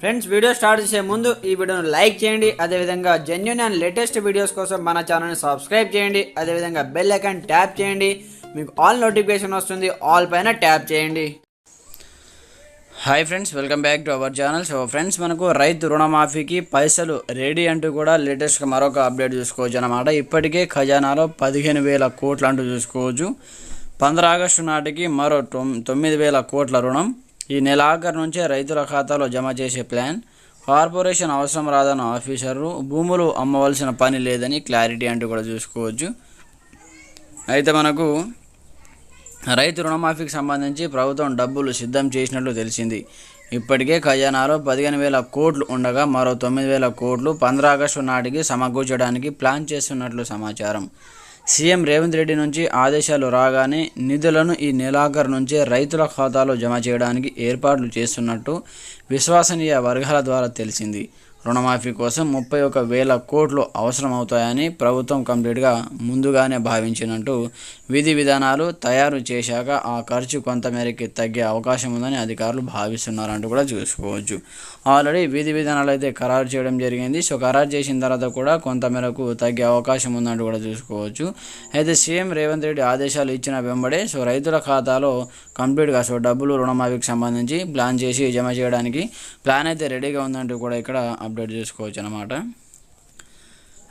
Friends video start చేసే ముందు ఈ వీడియోను లైక్ చేయండి. అదేవిధంగా జెన్యున్ అండ్ లేటెస్ట్ వీడియోస్ కోసం మన ఛానల్ని సబ్స్క్రైబ్ చేయండి. అదేవిధంగా బెల్ ఐకాన్ ట్యాప్ చేయండి. మీకు ఆల్ నోటిఫికేషన్ వస్తుంది. ఆల్ పైన ట్యాప్ చేయండి. Hi friends welcome back to our channel so friends మనకు రైతు రుణమాఫీకి పైసలు రెడీ అంటూ కూడా లేటెస్ట్గా మరొక అప్డేట్ చూసుకోవచ్చు అనమాట ఇప్పటికే ఖజానాలో పదిహేను వేల కోట్లు అంటూ చూసుకోవచ్చు. పంద్ర ఆగస్టు నాటికి మరో తొమ్మిది వేల కోట్ల రుణం. ఈ నెలాఖరు నుంచే రైతుల ఖాతాలో జమ చేసే ప్లాన్. కార్పొరేషన్ అవసరం రాదన్న ఆఫీసర్లు భూములు అమ్మవలసిన పని లేదని క్లారిటీ అంటూ కూడా చూసుకోవచ్చు. అయితే మనకు రైతు రుణమాఫీకి సంబంధించి ప్రభుత్వం డబ్బులు సిద్ధం చేసినట్లు తెలిసింది. ఇప్పటికే ఖజానాలో పదిహేను వేల కోట్లు ఉండగా మరో తొమ్మిది వేల కోట్లు పంద్రాగస్టు నాటికి సమకూర్చడానికి ప్లాన్ చేస్తున్నట్లు సమాచారం. సీఎం రేవంత్ రెడ్డి నుంచి ఆదేశాలు రాగానే నిధులను ఈ నెలాఖరు నుంచే రైతుల ఖాతాలో జమ చేయడానికి ఏర్పాట్లు చేస్తున్నట్టు విశ్వసనీయ వర్గాల ద్వారా తెలిసింది. రుణమాఫీ కోసం ముప్పై ఒక వేల కోట్లు అవసరమవుతాయని ప్రభుత్వం కంప్లీట్గా ముందుగానే భావించినట్టు విధి విధానాలు తయారు చేశాక ఆ ఖర్చు కొంతమేరకి తగ్గే అవకాశం ఉందని అధికారులు భావిస్తున్నారంటూ కూడా చూసుకోవచ్చు. ఆల్రెడీ విధి విధానాలు అయితే ఖరారు చేయడం జరిగింది. సో ఖరారు చేసిన తర్వాత కూడా కొంతమేరకు తగ్గే అవకాశం ఉందంటూ కూడా చూసుకోవచ్చు. అయితే సీఎం రేవంత్ రెడ్డి ఆదేశాలు ఇచ్చిన వెంబడే సో రైతుల ఖాతాలో కంప్లీట్గా సో డబ్బులు రుణమాఫీకి సంబంధించి ప్లాన్ చేసి జమ చేయడానికి ప్లాన్ అయితే రెడీగా ఉందంటూ కూడా ఇక్కడ అప్డేట్ చేసుకోవచ్చు అనమాట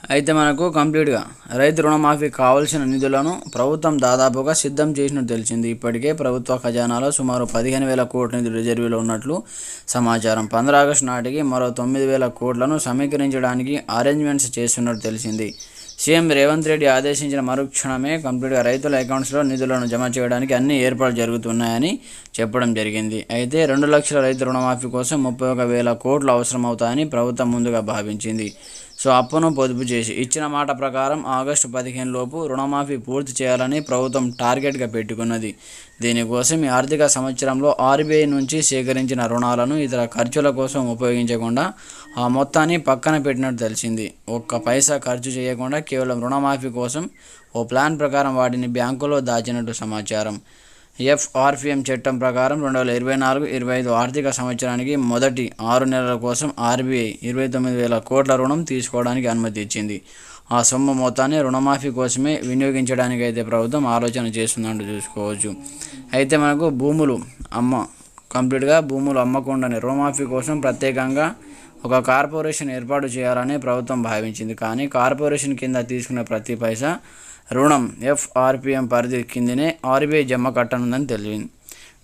అయితే మనకు కంప్లీట్గా రైతు రుణమాఫీ కావాల్సిన నిధులను ప్రభుత్వం దాదాపుగా సిద్ధం చేసినట్టు తెలిసింది. ఇప్పటికే ప్రభుత్వ ఖజానాలో సుమారు పదిహేను వేల కోట్ల నిధులు రిజర్వీలో ఉన్నట్లు సమాచారం. పంద్ర ఆగస్టు నాటికి మరో తొమ్మిది వేల కోట్లను సమీకరించడానికి అరేంజ్మెంట్స్ చేస్తున్నట్టు తెలిసింది. సీఎం రేవంత్ రెడ్డి ఆదేశించిన మరుక్షణమే కంప్లీట్గా రైతుల అకౌంట్స్లో నిధులను జమ చేయడానికి అన్ని ఏర్పాట్లు జరుగుతున్నాయని చెప్పడం జరిగింది. అయితే రెండు లక్షల రైతు రుణమాఫీ కోసం ముప్పై ఒక వేల కోట్లు అవసరమవుతాయని ప్రభుత్వం ముందుగా భావించింది. సో అప్పును పొదుపు చేసి ఇచ్చిన మాట ప్రకారం ఆగస్టు పదిహేను లోపు రుణమాఫీ పూర్తి చేయాలని ప్రభుత్వం టార్గెట్గా పెట్టుకున్నది. దీనికోసం ఈ ఆర్థిక సంవత్సరంలో ఆర్బీఐ నుంచి సేకరించిన రుణాలను ఇతర ఖర్చుల కోసం ఉపయోగించకుండా ఆ మొత్తాన్ని పక్కన పెట్టినట్టు తెలిసింది. ఒక్క పైసా ఖర్చు చేయకుండా కేవలం రుణమాఫీ కోసం ఓ ప్లాన్ ప్రకారం వాటిని బ్యాంకులో దాచినట్టు సమాచారం. ఎఫ్ఆర్పిఎం చట్టం ప్రకారం రెండు వేల ఇరవై నాలుగు ఇరవై ఐదు ఆర్థిక సంవత్సరానికి మొదటి ఆరు నెలల కోసం ఆర్బీఐ ఇరవై తొమ్మిది వేల కోట్ల రుణం తీసుకోవడానికి అనుమతి ఇచ్చింది. ఆ సొమ్ము మొత్తాన్ని రుణమాఫీ కోసమే వినియోగించడానికి అయితే ప్రభుత్వం ఆలోచన చేస్తుందంటూ చూసుకోవచ్చు. అయితే మనకు భూములు అమ్మ కంప్లీట్గా భూములు అమ్మకుండానే రుణమాఫీ కోసం ప్రత్యేకంగా ఒక కార్పొరేషన్ ఏర్పాటు చేయాలని ప్రభుత్వం భావించింది. కానీ కార్పొరేషన్ కింద తీసుకున్న ప్రతి పైసా రుణం ఎఫ్ఆర్పిఎం పరిధి కిందనే ఆర్బీఐ జమ కట్టనుందని తెలిపింది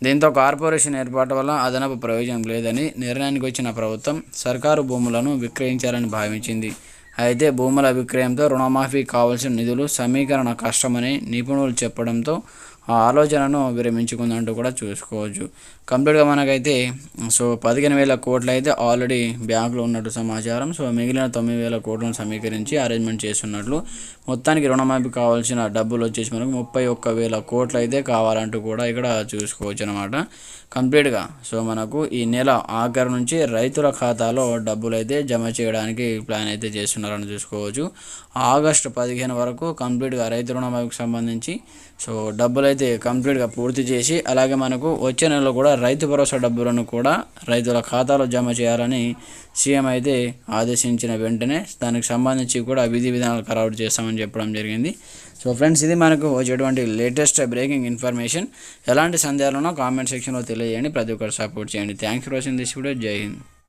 దీంతో కార్పొరేషన్ ఏర్పాటు వల్ల అదనపు ప్రయోజనం లేదని నిర్ణయానికి వచ్చిన ప్రభుత్వం సర్కారు భూములను విక్రయించాలని భావించింది. అయితే భూముల విక్రయంతో రుణమాఫీ కావాల్సిన నిధులు సమీకరణ కష్టమని నిపుణులు చెప్పడంతో ఆ ఆలోచనను విరమించుకుందంటూ కూడా చూసుకోవచ్చు. కంప్లీట్గా మనకైతే సో పదిహేను వేల కోట్లు అయితే ఆల్రెడీ బ్యాంకులో ఉన్నట్టు సమాచారం. సో మిగిలిన తొమ్మిది వేల కోట్లను సమీకరించి అరేంజ్మెంట్ చేస్తున్నట్లు మొత్తానికి రుణమాఫీ కావాల్సిన డబ్బులు వచ్చేసి మనకు ముప్పై ఒక్క వేల కోట్లు అయితే కావాలంటూ కూడా ఇక్కడ చూసుకోవచ్చు అనమాట కంప్లీట్గా సో మనకు ఈ నెల ఆఖరి నుంచి రైతుల ఖాతాలో డబ్బులు అయితే జమ చేయడానికి ప్లాన్ అయితే చేస్తున్నారని చూసుకోవచ్చు. ఆగస్టు పదిహేను వరకు కంప్లీట్గా రైతు రుణమాఫీకి సంబంధించి సో డబ్బులు అయితే కంప్లీట్గా పూర్తి చేసి అలాగే మనకు వచ్చే నెలలో కూడా రైతు భరోసా డబ్బులను కూడా రైతుల ఖాతాలో జమ చేయాలని సీఎం అయితే ఆదేశించిన వెంటనే దానికి సంబంధించి కూడా విధి విధానాలు ఖరారు చేస్తామని చెప్పడం జరిగింది. సో ఫ్రెండ్స్ ఇది మనకు వచ్చేటువంటి లేటెస్ట్ బ్రేకింగ్ ఇన్ఫర్మేషన్. ఎలాంటి సందేహాలున్నా కామెంట్ సెక్షన్లో తెలియజేయండి. ప్రతి ఒక్కరు సపోర్ట్ చేయండి. Thanks for watching this video. Jai Hind.